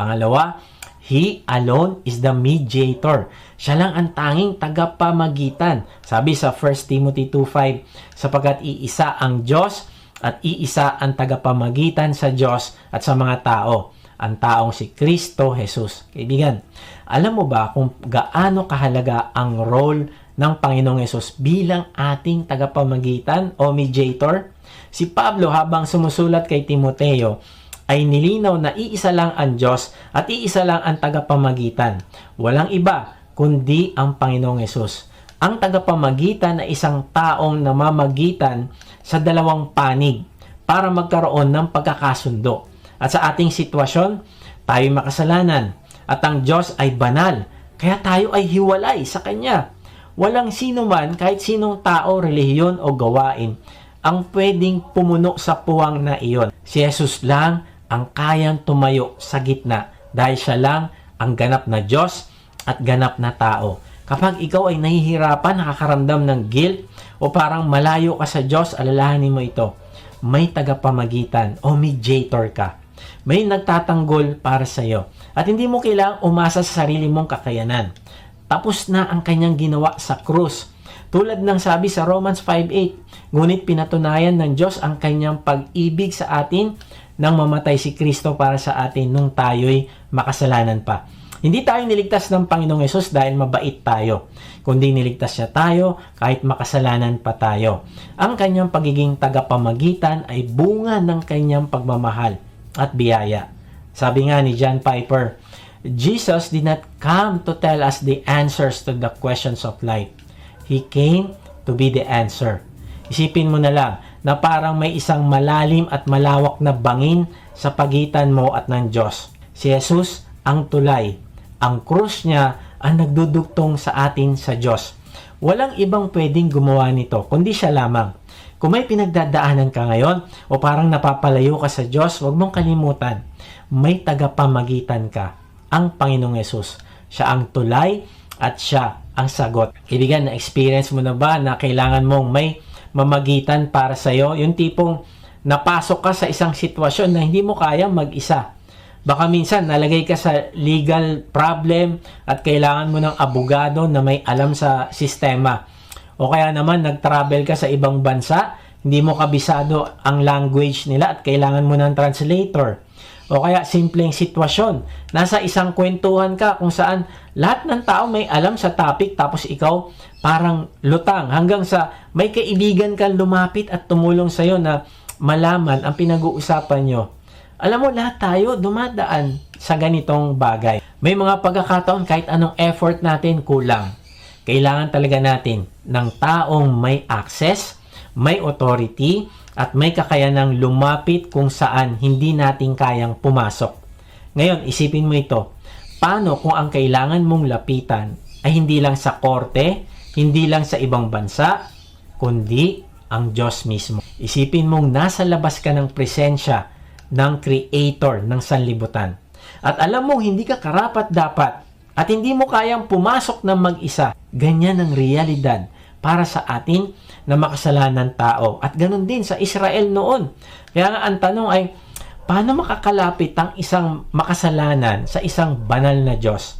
Pangalawa, He alone is the mediator. Siya lang ang tanging tagapamagitan. Sabi sa 1 Timothy 2.5, sapagkat iisa ang Diyos at iisa ang tagapamagitan sa Diyos at sa mga tao, ang taong si Kristo Jesus. Kaibigan, alam mo ba kung gaano kahalaga ang role ng Panginoong Yesus bilang ating tagapamagitan o mediator? Si Pablo habang sumusulat kay Timoteo, ay nilinaw na iisa lang ang Diyos at iisa lang ang tagapamagitan. Walang iba kundi ang Panginoong Yesus. Ang tagapamagitan na isang taong namamagitan sa dalawang panig para magkaroon ng pagkakasundo. At sa ating sitwasyon, tayo makasalanan at ang Diyos ay banal. Kaya tayo ay hiwalay sa Kanya. Walang sino man, kahit sinong tao, relihiyon o gawain, ang pwedeng pumuno sa puwang na iyon. Si Jesus lang ang kayang tumayo sa gitna dahil siya lang ang ganap na Diyos at ganap na tao. Kapag ikaw ay nahihirapan, nakakaramdam ng guilt o parang malayo ka sa Diyos, alalahanin mo ito. May tagapamagitan o mediator ka. May nagtatanggol para sa iyo. At hindi mo kailangang umasa sa sarili mong kakayanan. Tapos na ang kanyang ginawa sa krus. Tulad ng sabi sa Romans 5.8, ngunit pinatunayan ng Diyos ang kanyang pag-ibig sa atin nang mamatay si Kristo para sa atin nung tayo'y makasalanan pa. Hindi tayo niligtas ng Panginoong Yesus dahil mabait tayo, kundi niligtas siya tayo kahit makasalanan pa tayo. Ang kanyang pagiging tagapamagitan ay bunga ng kanyang pagmamahal at biyaya. Sabi nga ni John Piper, Jesus did not come to tell us the answers to the questions of life. He came to be the answer. Isipin mo na lang, na parang may isang malalim at malawak na bangin sa pagitan mo at ng Diyos. Si Jesus ang tulay. Ang krus niya ang nagdudugtong sa atin sa Diyos. Walang ibang pwedeng gumawa nito, kundi siya lamang. Kung may pinagdadaanan ka ngayon o parang napapalayo ka sa Diyos, huwag mong kalimutan, may tagapamagitan ka, ang Panginoong Yesus. Siya ang tulay at siya ang sagot. Kaibigan, na-experience mo na ba na kailangan mong may mamagitan para sa iyo. Yung tipong napasok ka sa isang sitwasyon na hindi mo kaya mag-isa. Baka minsan nalagay ka sa legal problem at kailangan mo ng abogado na may alam sa sistema. O kaya naman nag-travel ka sa ibang bansa, hindi mo kabisado ang language nila at kailangan mo ng translator. O kaya simpleng sitwasyon, nasa isang kwentuhan ka kung saan lahat ng tao may alam sa topic tapos ikaw parang lutang hanggang sa may kaibigan kang lumapit at tumulong sa iyo na malaman ang pinag-uusapan nyo. Alam mo, lahat tayo dumadaan sa ganitong bagay. May mga pagkakataon kahit anong effort natin kulang. Kailangan talaga natin ng taong may access, may authority, at may kakayanang lumapit kung saan hindi natin kayang pumasok. Ngayon, isipin mo ito. Paano kung ang kailangan mong lapitan ay hindi lang sa korte, hindi lang sa ibang bansa, kundi ang Diyos mismo. Isipin mong nasa labas ka ng presensya ng Creator ng sanlibutan. At alam mo, hindi ka karapat dapat at hindi mo kayang pumasok ng mag-isa. Ganyan ang realidad para sa atin na makasalanan tao. At ganun din sa Israel noon. Kaya nga ang tanong ay, paano makakalapit ang isang makasalanan sa isang banal na Diyos?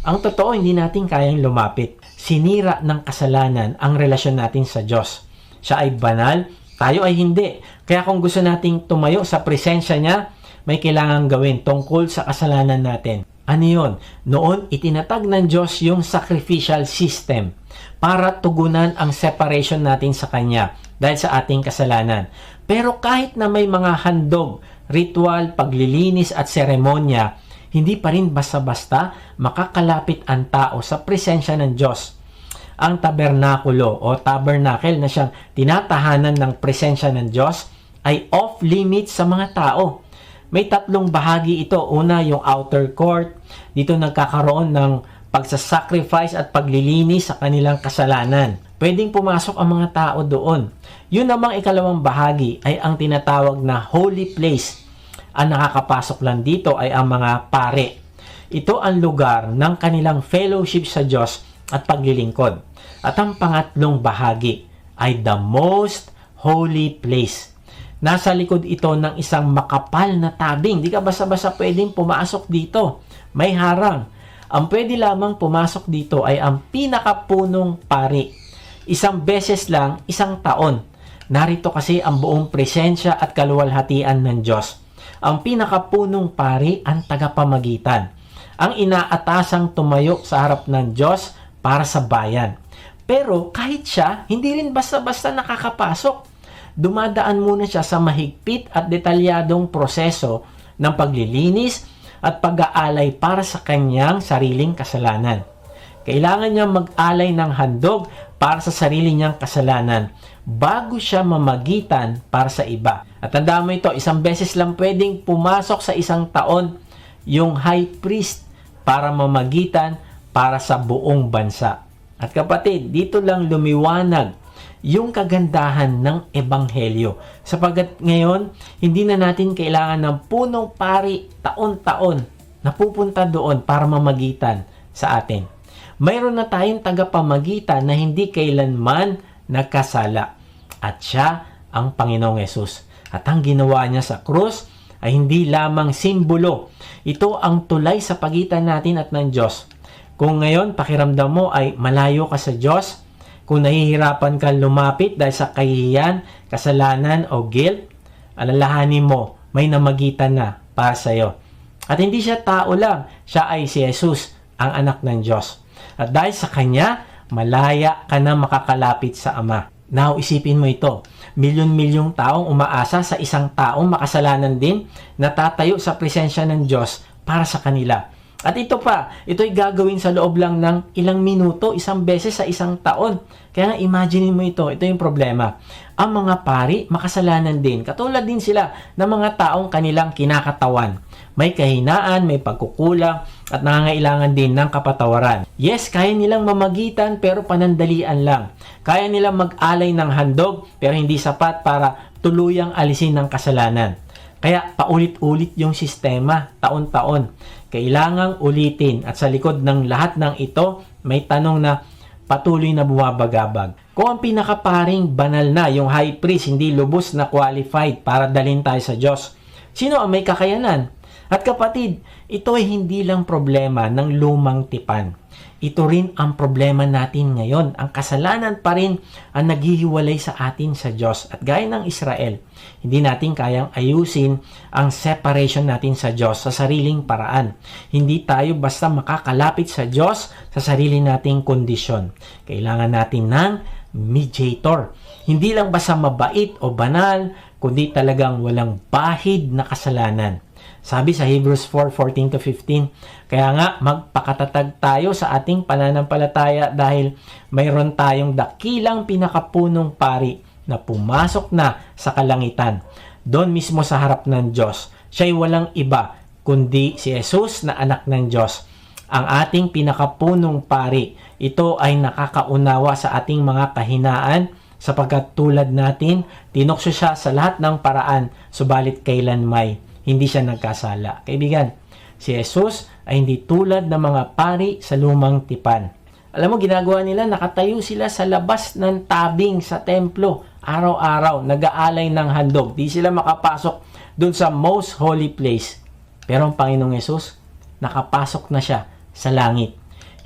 Ang totoo, hindi natin kayang lumapit. Sinira ng kasalanan ang relasyon natin sa Diyos. Siya ay banal, tayo ay hindi. Kaya kung gusto nating tumayo sa presensya niya, may kailangan gawin tungkol sa kasalanan natin. Ano yun? Noon, itinatag ng Diyos yung sacrificial system para tugunan ang separation natin sa Kanya dahil sa ating kasalanan. Pero kahit na may mga handog, ritual, paglilinis at seremonya, hindi pa rin basta-basta makakalapit ang tao sa presensya ng Diyos. Ang tabernakulo o tabernacle na siyang tinatahanan ng presensya ng Diyos ay off-limits sa mga tao may tatlong bahagi ito. Una, yung outer court. Dito nagkakaroon ng pagsasacrifice at paglilinis sa kanilang kasalanan. Pwedeng pumasok ang mga tao doon. Yun namang ikalawang bahagi ay ang tinatawag na holy place. Ang nakakapasok lang dito ay ang mga pare. Ito ang lugar ng kanilang fellowship sa Diyos at paglilingkod. At ang pangatlong bahagi ay the most holy place Nasa likod ito ng isang makapal na tabing. Di ka basta-basta pwedeng pumasok dito. May harang. Ang pwede lamang pumasok dito ay ang pinakapunong pari. Isang beses lang, isang taon. Narito kasi ang buong presensya at kaluwalhatian ng Diyos. Ang pinakapunong pari ang tagapamagitan. Ang inaatasang tumayo sa harap ng Diyos para sa bayan. Pero kahit siya, hindi rin basta-basta nakakapasok. Dumadaan muna siya sa mahigpit at detalyadong proseso ng paglilinis at pag-aalay para sa kanyang sariling kasalanan. Kailangan niya mag-alay ng handog para sa sarili niyang kasalanan bago siya mamagitan para sa iba. At tandaan mo ito, isang beses lang pwedeng pumasok sa isang taon yung high priest para mamagitan para sa buong bansa. At kapatid, dito lang lumiwanag yung kagandahan ng ebanghelyo. Sapagat ngayon, hindi na natin kailangan ng punong pari taon-taon na pupunta doon para mamagitan sa atin. Mayroon na tayong tagapamagitan na hindi kailanman nagkasala. At siya ang Panginoong Yesus. At ang ginawa niya sa krus ay hindi lamang simbolo. Ito ang tulay sa pagitan natin at ng Diyos. Kung ngayon pakiramdam mo ay malayo ka sa Diyos, kung nahihirapan ka lumapit dahil sa kahihiyan, kasalanan o guilt, alalahanin mo, may namagitan na para sa iyo. At hindi siya tao lang, siya ay si Jesus, ang anak ng Diyos. At dahil sa Kanya, malaya ka na makakalapit sa Ama. Now, isipin mo ito. Milyon-milyong taong umaasa sa isang taong makasalanan din na tatayo sa presensya ng Diyos para sa kanila. At ito pa, ito'y gagawin sa loob lang ng ilang minuto, isang beses sa isang taon. Kaya nga, imagine mo ito, ito yung problema. Ang mga pari, makasalanan din. Katulad din sila ng mga taong kanilang kinakatawan. May kahinaan, may pagkukulang, at nangangailangan din ng kapatawaran. Yes, kaya nilang mamagitan pero panandalian lang. Kaya nilang mag-alay ng handog pero hindi sapat para tuluyang alisin ng kasalanan. Kaya paulit-ulit yung sistema, taon-taon. Kailangang ulitin at sa likod ng lahat ng ito, may tanong na patuloy na bumabagabag. Kung ang pinakaparing banal na, yung high priest, hindi lubos na qualified para dalhin tayo sa Diyos, sino ang may kakayanan? At kapatid, ito ay hindi lang problema ng lumang tipan. Ito rin ang problema natin ngayon. Ang kasalanan pa rin ang naghihiwalay sa atin sa Diyos. At gaya ng Israel, hindi natin kayang ayusin ang separation natin sa Diyos sa sariling paraan. Hindi tayo basta makakalapit sa Diyos sa sarili nating kondisyon. Kailangan natin ng mediator. Hindi lang basta mabait o banal, kundi talagang walang bahid na kasalanan. Sabi sa Hebrews 4:14 to 15, kaya nga magpakatatag tayo sa ating pananampalataya dahil mayroon tayong dakilang pinakapunong pari na pumasok na sa kalangitan. Doon mismo sa harap ng Diyos. Siya'y walang iba kundi si Jesus na anak ng Diyos. Ang ating pinakapunong pari, ito ay nakakaunawa sa ating mga kahinaan sapagkat tulad natin, tinukso siya sa lahat ng paraan, subalit kailan may hindi siya nagkasala. Kaibigan, si Jesus ay hindi tulad ng mga pari sa lumang tipan. Alam mo, ginagawa nila, nakatayo sila sa labas ng tabing sa templo. Araw-araw, nag-aalay ng handog. Di sila makapasok dun sa most holy place. Pero ang Panginoong Yesus, nakapasok na siya sa langit.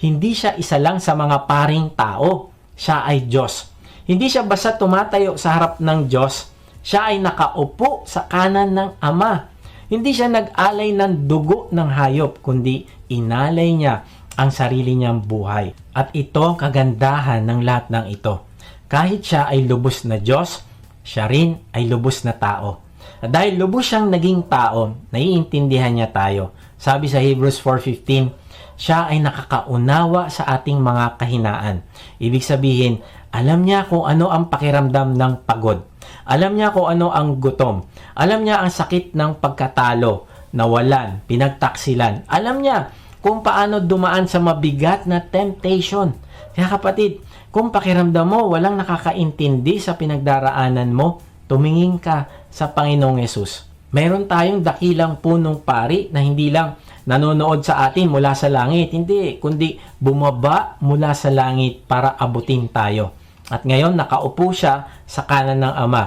Hindi siya isa lang sa mga paring tao. Siya ay Diyos. Hindi siya basta tumatayo sa harap ng Diyos. Siya ay nakaupo sa kanan ng Ama. Hindi siya nag-alay ng dugo ng hayop, kundi inalay niya ang sarili niyang buhay. At ito ang kagandahan ng lahat ng ito. Kahit siya ay lubos na Diyos, siya rin ay lubos na tao. At dahil lubos siyang naging tao, naiintindihan niya tayo. Sabi sa Hebrews 4.15, siya ay nakakaunawa sa ating mga kahinaan. Ibig sabihin, alam niya kung ano ang pakiramdam ng pagod. Alam niya kung ano ang gutom. Alam niya ang sakit ng pagkatalo, nawalan, pinagtaksilan. Alam niya kung paano dumaan sa mabigat na temptation. Kaya kapatid, kung pakiramdam mo walang nakakaintindi sa pinagdaraanan mo, tumingin ka sa Panginoong Yesus. Meron tayong dakilang punong pari na hindi lang nanonood sa atin mula sa langit, hindi, kundi bumaba mula sa langit para abutin tayo. At ngayon nakaupo siya sa kanan ng Ama.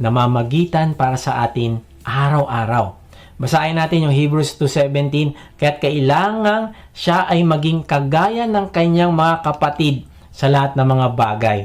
namamagitan para sa atin araw-araw. Basahin natin yung Hebrews 2.17, kaya't kailangang siya ay maging kagaya ng kanyang mga kapatid sa lahat ng mga bagay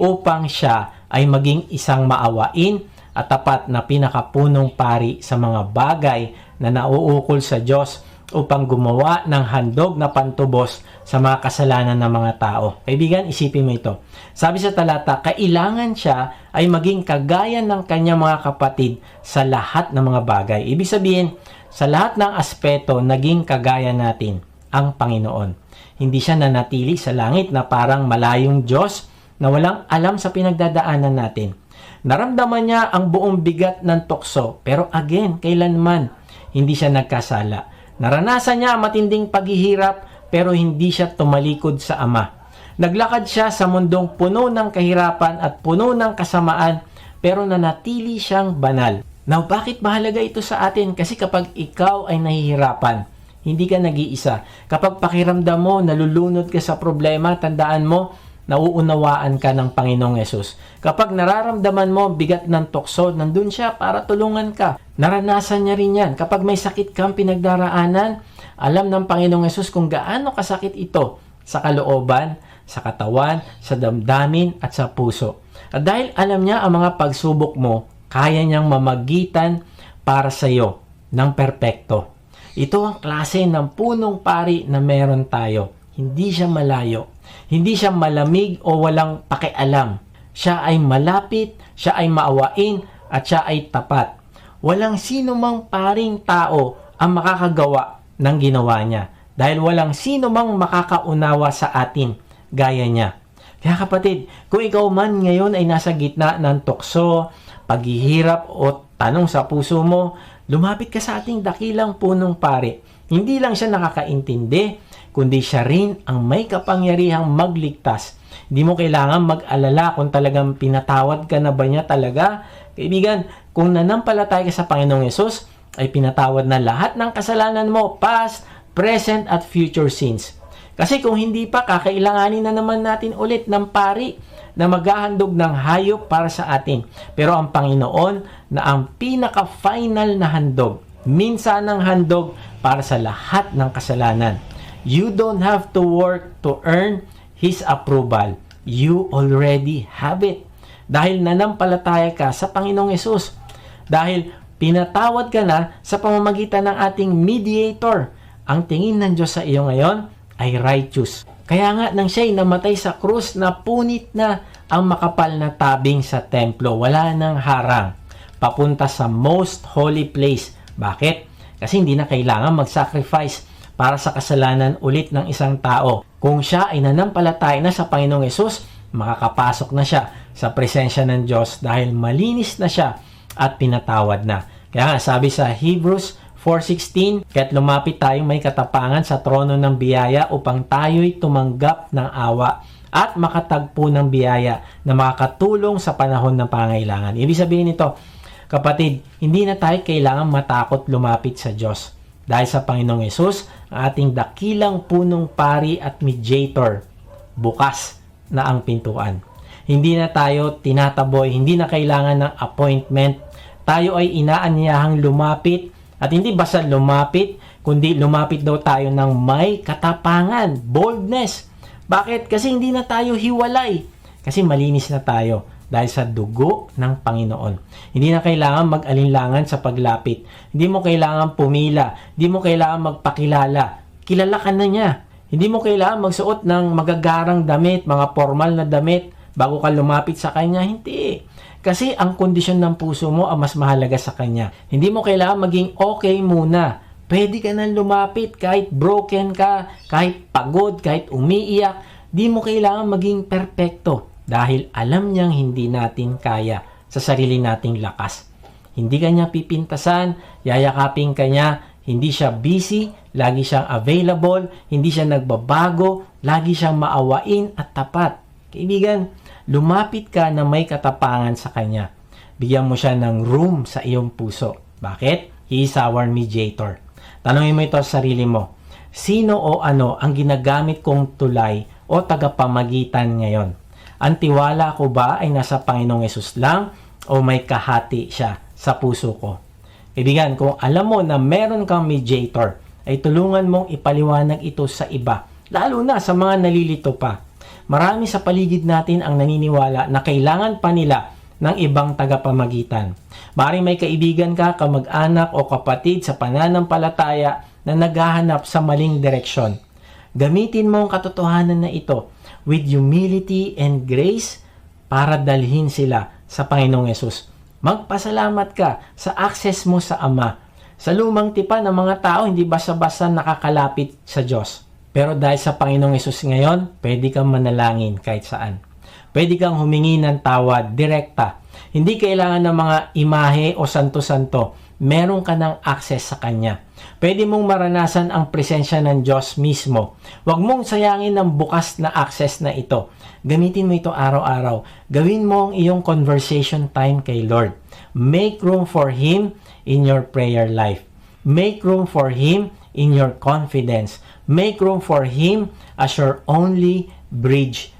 upang siya ay maging isang maawain at tapat na pinakapunong pari sa mga bagay na nauukol sa Diyos upang gumawa ng handog na pantubos sa mga kasalanan ng mga tao. Kaibigan, isipin mo ito. Sabi sa talata, kailangan siya ay maging kagaya ng kanyang mga kapatid sa lahat ng mga bagay. Ibig sabihin, sa lahat ng aspeto, naging kagaya natin ang Panginoon. Hindi siya nanatili sa langit na parang malayong Diyos na walang alam sa pinagdadaanan natin. Naramdaman niya ang buong bigat ng tukso, pero again, kailanman, hindi siya nagkasala. Naranasan niya ang matinding paghihirap, pero hindi siya tumalikod sa Ama. Naglakad siya sa mundong puno ng kahirapan at puno ng kasamaan, pero nanatili siyang banal. Now, bakit mahalaga ito sa atin? Kasi kapag ikaw ay nahihirapan, hindi ka nag-iisa. Kapag pakiramdam mo, nalulunod ka sa problema, tandaan mo, nauunawaan ka ng Panginoong Yesus. Kapag nararamdaman mo bigat ng tukso, nandun siya para tulungan ka. Naranasan niya rin yan. Kapag may sakit kang pinagdaraanan, alam ng Panginoong Yesus kung gaano kasakit ito sa kalooban, sa katawan, sa damdamin at sa puso. At dahil alam niya ang mga pagsubok mo, kaya niyang mamagitan para sa iyo ng perpekto. Ito ang klase ng punong pari na meron tayo. Hindi siya malayo. Hindi siya malamig o walang pakialam. Siya ay malapit, siya ay maawain, at siya ay tapat. Walang sino mang paring tao ang makakagawa ng ginawa niya. Dahil walang sino mang makakaunawa sa atin gaya niya. Kaya kapatid, kung ikaw man ngayon ay nasa gitna ng tukso, paghihirap o tanong sa puso mo, lumapit ka sa ating dakilang punong pare. Hindi lang siya nakakaintindi, kundi siya rin ang may kapangyarihang magligtas. Hindi mo kailangan mag-alala kung talagang pinatawad ka na ba niya talaga. Kaibigan, kung nanampalataya ka sa Panginoong Yesus, ay pinatawad na lahat ng kasalanan mo, past, present, at future sins. Kasi kung hindi pa, kakailanganin na naman natin ulit ng pari na maghahandog ng hayop para sa atin. Pero ang Panginoon na ang pinaka-final na handog, minsan ng handog para sa lahat ng kasalanan. You don't have to work to earn His approval. You already have it. Dahil nanampalataya ka sa Panginoong Yesus. Dahil pinatawad ka na sa pamamagitan ng ating mediator. Ang tingin ng Diyos sa iyo ngayon ay righteous. Kaya nga nang siya'y namatay sa krus na punit na ang makapal na tabing sa templo. Wala nang harang. Papunta sa most holy place. Bakit? Kasi hindi na kailangan mag-sacrifice para sa kasalanan ulit ng isang tao. Kung siya ay nanampalataya na sa Panginoong Yesus, makakapasok na siya sa presensya ng Diyos dahil malinis na siya at pinatawad na. Kaya nga sabi sa Hebrews 4.16, kaya't lumapit tayong may katapangan sa trono ng biyaya upang tayo'y tumanggap ng awa at makatagpo ng biyaya na makakatulong sa panahon ng pangailangan. Ibig sabihin nito, kapatid, hindi na tayo kailangan matakot lumapit sa Diyos. Dahil sa Panginoong Yesus, ating dakilang punong pari at mediator, bukas na ang pintuan. Hindi na tayo tinataboy, hindi na kailangan ng appointment. Tayo ay inaanyahang lumapit at hindi basta lumapit, kundi lumapit daw tayo ng may katapangan, boldness. Bakit? Kasi hindi na tayo hiwalay. Kasi malinis na tayo dahil sa dugo ng Panginoon. Hindi na kailangan mag-alinlangan sa paglapit. Hindi mo kailangan pumila. Hindi mo kailangan magpakilala. Kilala ka na niya. Hindi mo kailangan magsuot ng magagarang damit, mga formal na damit bago ka lumapit sa kanya. Hindi. Kasi ang kondisyon ng puso mo ang mas mahalaga sa kanya. Hindi mo kailangan maging okay muna. Pwede ka nang lumapit kahit broken ka, kahit pagod, kahit umiiyak. Di mo kailangan maging perpekto dahil alam niyang hindi natin kaya sa sarili nating lakas. Hindi ka niya pipintasan, yayakapin ka niya, hindi siya busy, lagi siyang available, hindi siya nagbabago, lagi siyang maawain at tapat. Kaibigan, lumapit ka na may katapangan sa Kanya. Bigyan mo siya ng room sa iyong puso. Bakit? He is our mediator. Tanungin mo ito sa sarili mo. Sino o ano ang ginagamit kong tulay o tagapamagitan ngayon? Ang tiwala ko ba ay nasa Panginoong Yesus lang o may kahati siya sa puso ko. Kaibigan, kung alam mo na meron kang mediator, ay tulungan mong ipaliwanag ito sa iba, lalo na sa mga nalilito pa. Marami sa paligid natin ang naniniwala na kailangan pa nila ng ibang tagapamagitan. Bari may kaibigan ka, kamag-anak o kapatid sa pananampalataya na naghahanap sa maling direksyon. Gamitin mo ang katotohanan na ito with humility and grace para dalhin sila sa Panginoong Yesus. Magpasalamat ka sa access mo sa Ama. Sa lumang tipan ng mga tao, hindi basta-basta nakakalapit sa Diyos. Pero dahil sa Panginoong Yesus ngayon, pwede kang manalangin kahit saan. Pwede kang humingi ng tawad, direkta. Hindi kailangan ng mga imahe o santo-santo. Meron ka ng access sa Kanya. Pwede mong maranasan ang presensya ng Diyos mismo. Huwag mong sayangin ang bukas na access na ito. Gamitin mo ito araw-araw. Gawin mo ang iyong conversation time kay Lord. Make room for Him in your prayer life. Make room for Him in your confidence. Make room for Him as your only bridge